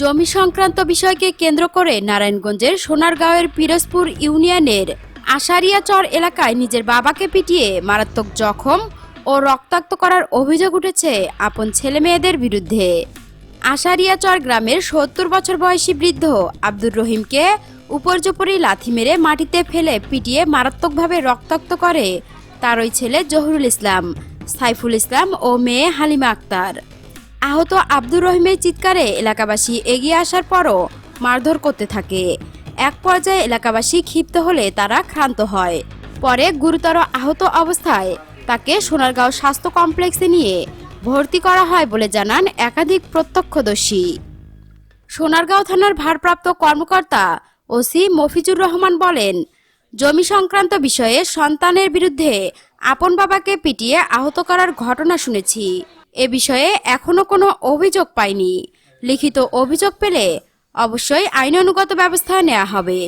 জমি সংক্রান্ত বিষয়কে কেন্দ্র করে নারায়ণগঞ্জের সোনারগাঁওয়ের পিরোজপুর ইউনিয়নের আশারিয়াচর এলাকায় নিজের বাবাকে পিটিয়ে মারাত্মক জখম ও রক্তাক্ত করার অভিযোগ উঠেছে আপন ছেলে মেয়েদের বিরুদ্ধে। আশারিয়াচর গ্রামের সত্তর বছর বয়সী বৃদ্ধ আব্দুর রহিমকে উপর্যুপরি লাথি মেরে মাটিতে ফেলে পিটিয়ে মারাত্মকভাবে রক্তাক্ত করে তার ওই ছেলে জহুরুল ইসলাম, সাইফুল ইসলাম ও মেয়ে হালিমা আক্তার। আহত আব্দুর রহিমের চিৎকারে এলাকাবাসী এগিয়ে আসার পরও মারধর করতে থাকে। এক পর্যায়ে এলাকাবাসী ক্ষিপ্ত হলে তারা ক্ষান্ত হয়। পরে গুরুতর আহত অবস্থায় তাকে সোনারগাঁও স্বাস্থ্য কমপ্লেক্সে নিয়ে ভর্তি করা হয় বলে জানান একাধিক প্রত্যক্ষদর্শী। সোনারগাঁও থানার ভারপ্রাপ্ত কর্মকর্তা ওসি মফিজুর রহমান বলেন, জমি সংক্রান্ত বিষয়ে সন্তানের বিরুদ্ধে আপন বাবাকে পিটিয়ে আহত করার ঘটনা শুনেছি। এ বিষয়ে এখনও কোনো অভিযোগ পাইনি। লিখিত অভিযোগ পেলে অবশ্যই আইনানুগত ব্যবস্থা নেওয়া হবে।